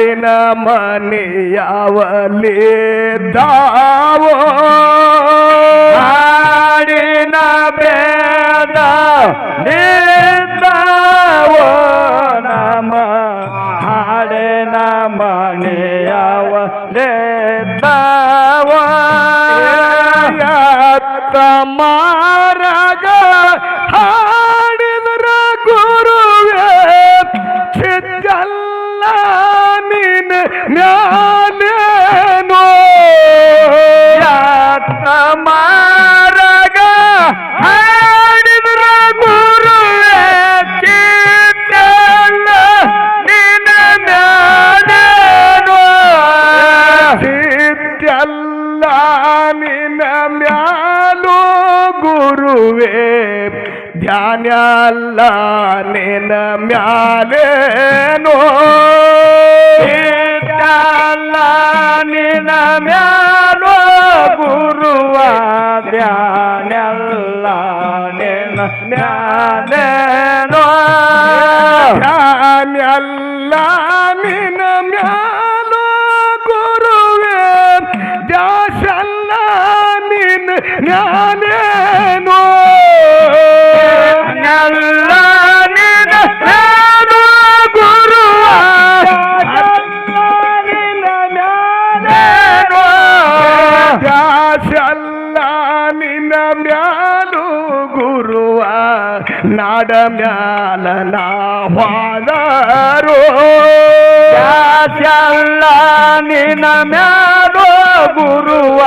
ಹಾಡಿನ ಮನೆಯವಲಿದ್ದಾವೋ ಹಾಡಿನ ಬೇದ ನಿದ್ದಾವೋ ನಮ ಹಾಡಿನ ಮನೆಯವ ದಾವೋ ಮಾರಗ ಹಾಡಿದ್ರ ಮಾರಗ ಹಾಡಿದ್ರ ಗುರುವೇ ಚಿಕ್ಕಲ್ಲ ನೀನ್ ಮ್ಯಾಲೇನೋ ಸಿದ್ಧಲ್ಲ ನಿನ್ನ ಮ್ಯಾಲು ಗುರುವೇ ಧ್ಯಾನ ಅಲ್ಲ ನಿನ್ನ ಮ್ಯಾಲೇನೋ ಸಿದ್ಧಲ್ಲ ನಿನ್ನ ಮ್ಯಾಲು ಗುರುವ ಧ್ಯಾನ ನೇನ ಧ್ಯಾನ ಅಲ್ಲ ನಿನ್ನ ಮ್ಯಾಲು ಗುರುವೇ ದಾಸಲ್ಲ ನಿನ್ನ ಜ್ಞಾನೇನೋ ಎಲ್ಲ ನಿನ್ನ ಜ್ಞಾನ ಗುರುವ ನಿನ್ನ ಜ್ಞಾನೇನೋ ದಾಸಲ್ಲ ನಾಡ ಮ್ಯಾಲ ನಾವಾದರು ದಾಸಲ್ಲ ನಿನ ಮ್ಯಾಲೋ ಗುರುವ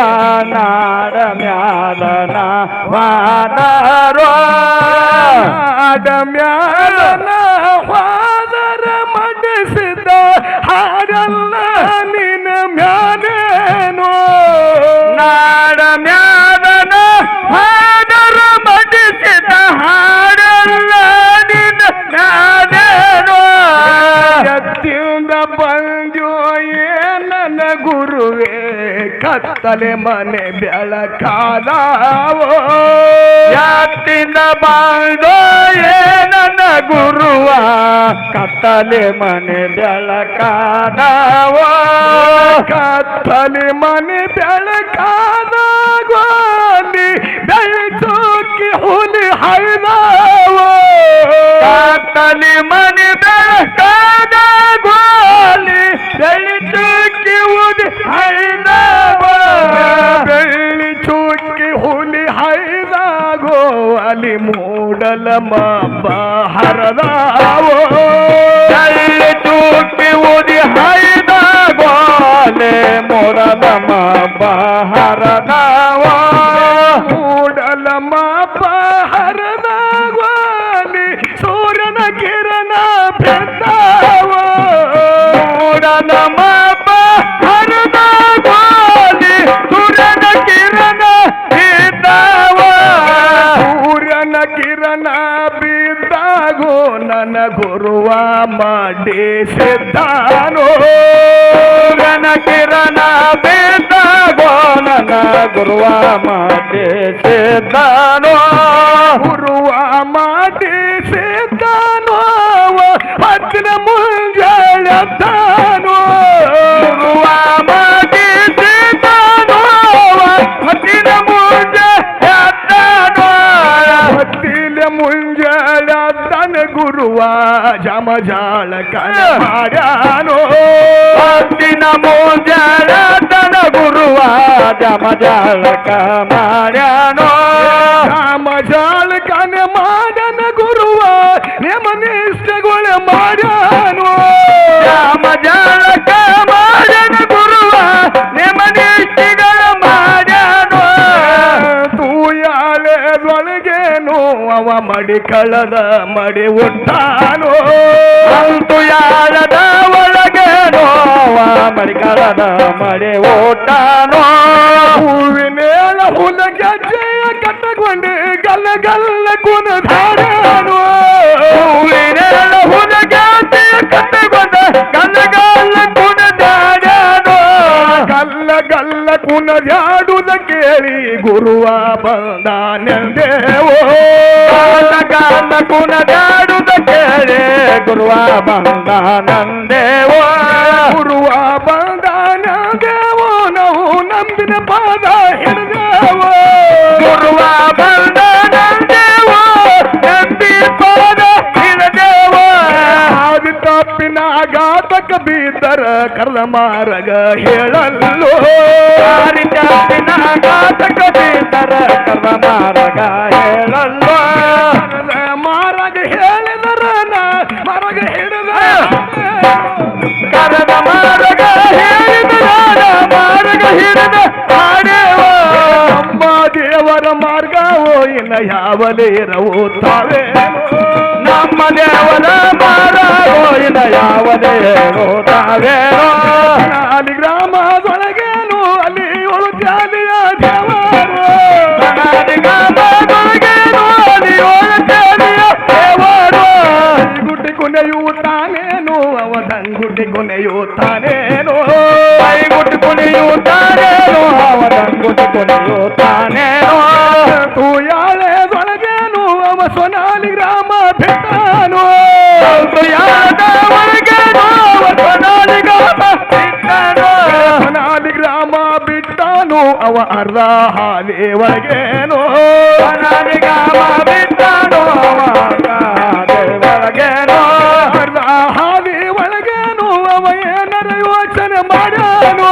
ನಾಡ ಮ್ಯಾಲ ನಾವಾದರು ನಾಡ ಮ್ಯಾಲ ಕತ್ತಲೆ ಮನೆ ಬೆಳಕಾದವೋ? ಎತ್ತಿಂದ ಬಂದು ನನ್ನ ಗುರುವ? ಕತ್ತಲೆ ಮನೆ ಬೆಳಕಾದವೋ? ಕತ್ತಲೆ ಮನೆ ಬೆಳಕಾದಾಗೋಲಿ ಬೆಳಕಿ ಹುಲಿ ಹೈದವೋ ಕತ್ತಲೆ ಮನೆ ಬೆಳಕಾದಾಗೋಲಿ Rama ನನ್ನ ಗುರುವ ಮಾಡಿಸಿದ್ದಾನೋ ಗುರುವ ಮಾಡಿಸಿದ್ದಾನೋ ಹತ್ತಿರ ತನ ಗುರುವ ಜಮ ಜಾಳ ಕಣ ಮಾಡ್ಯಾನೋ ಹತ್ತಿನ ಮುಂಜಾಳದ್ದಾನ ಗುರುವ ಜಮ ಜಮ ಜಾಳಕನ ಕಳದ ಮಡಿ ಉಟ್ಟಾನೋ ಅಂತು ಯಾರದ ಒಳಗೆ ನೋವಾ? ಮಡಿ ಕಳದ ಮಡಿ ಓಟಾನೋ ಹೂವಿನೇಳ ಹುಲ ಗೆಜ್ಜೆಯ ಕಟ್ಟಗೊಂಡು ಗಲ್ಲ ಗಲ್ಲ ಕುನದಾಡುದ ಕೇಳಿ ಗುರುವ ಬಂದಾನೆಂದೇವೋ ಗಲ್ಲ ಕುಣದಾಡುದ ಕೇಳಿ ಗುರುವ ಬಂದಾನಂದೇವೋ ಗುರುವ ಬಂದಾನಂದೇವೋ ನಾವು ನಂಬಿನ ಪಾದ ಹಿಡಿದೇವೋ. ಗುರುವ ಬೀದರ ಕರ್ಲ ಮಾರಗ ಹೇಳಲ್ಲೋ. ತಪ್ಪಿನ ಘಾತಕ ಬೀದರ ಕರ್ಮ ಮಾರಗ ಹೇಳಲ್ವ ಕರ್ಲ ಮಾರಗ ಹೇಳಿದರ ಮಾರಗ ಮರಗ ಹಿಡಿದ ಕರದ ಮಾರಗ ಹೇಳಿದ ನಾನ ಮಾರಗ ಹಿಡಿದ ಹಾಡೇವ. ನಮ್ಮ ದೇವರ ಮಾರ್ಗವೋ ಇನ್ನ ಯಾವಲೇ ಇರವೋ ತಾವೇ ನಮ್ಮ ದೇವರ ಮಾರಗೋಯಿನ ಯಾವುದೇ ರೋದಾವೇನೋ ಅಲ್ಲಿ ಗ್ರಾಮದೊಳಗೇನು ಅವ ಅರ್ಧ ಹಾಲಿ ಒಳಗೇನು? ಬಿಟ್ಟನೋ ದೇವರಗೇನೋ ಅರ್ಧ ಹಾಲಿ ಒಳಗೇನು? ಅವ ಏನರ ಯೋಚನೆ ಮಾಡ್ಯಾನು?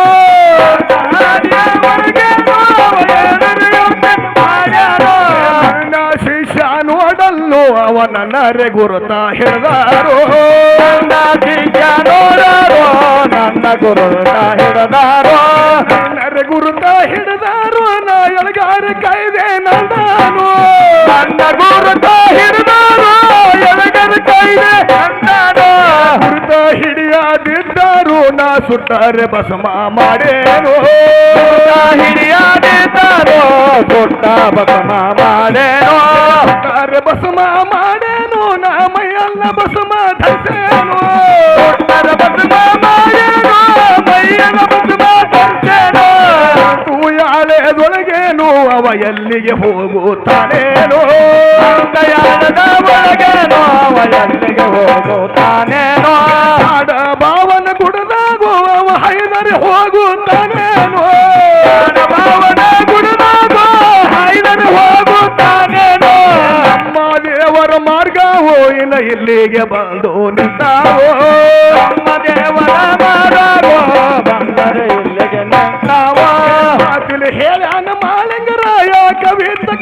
ಶಿಷ್ಯ ನೋಡಲ್ಲು ಅವನ ನರೆ ಗುರುತ ಹಿಡಿದಾರು. ನನ್ನ ಶಿಷ್ಯ ನೋಡಾರೋ ನನ್ನ ಗುರು ಹಿಡದಾರೋ. ನರೆ ಗುರುತ ಹಿಡಿದಾರು ನಾ ಎಳಗಾರ ಕೈದೆ ನಂದಾನು. ನನ್ನ ಗುರುತ ಹಿಡಿದಾರೋ ಎಳಗರ ಕೈದೆ ಅಂದಾನೋ ಗುರುತ ಹಿಡಿಯದಿದ್ದರು ನಾ ಸುಟ್ಟಾರೆ ಬಸಮ ಮಾಡೇನು. ಹಿಡಿಯಾದಿದ್ದಾರೋ ಸುಟ್ಟ ಬಸಮ ಮಾಡೇನೋ. ಸುಟ್ಟಾರೆ ಭಸ್ಮ ಎಲ್ಲಿಗೆ ಹೋಗುತ್ತಾನೇನೋ ದಯಾಳದ ನಾವ ಎಲ್ಲಿಗೆ ಹೋಗುತ್ತಾನೇನೋ ಆಡ ಭಾವನ ಗುಡದಾಗುವವ ಹೈದರಿ ಹೋಗುತ್ತಾನೇನೋ ಭಾವನ ನಮ್ಮ ದೇವರ ಮಾರ್ಗವೋ ಹೋಯಿನ ಇಲ್ಲಿಗೆ ಬಂದು ನಿಂತಾವೋ ನಮ್ಮ ದೇವರ ಮಾರ್ಗ ಬಂದರೆ ಇಲ್ಲಿಗೆ ನಿಂತಾವೋ ಹೇಳ ಮಾಳಿಂಗರಾಯ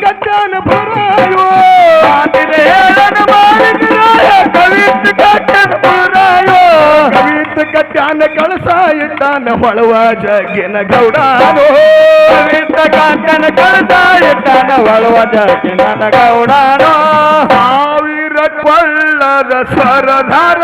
ಕವಿತ ಕಟ್ಟಾನ ಬರಾಯೋ ಮಾತಿನ ಹೇಳನ ಮಾಡಿದ್ರಾಯ ಕವಿತ್ ಕಟ್ಟನ ಪುರಾಯೋ. ಕವಿತ ಕಟ್ಟಾನ ಕಳಸ ಇಟ್ಟಾನ ಹೊಳವ ಜಗ್ಗಿನ ಗೌಡಾನೋ. ಸಾವಿರ ಕಟ್ಟನ ಕಳಸ ಇಟ್ಟನ ಬೆಳ್ಳಿಗೆ ಜಗಿನ ಗೌಡನೋ ಸಾವಿರ ಕೊಳ್ಳದ ಸ್ವರಧರ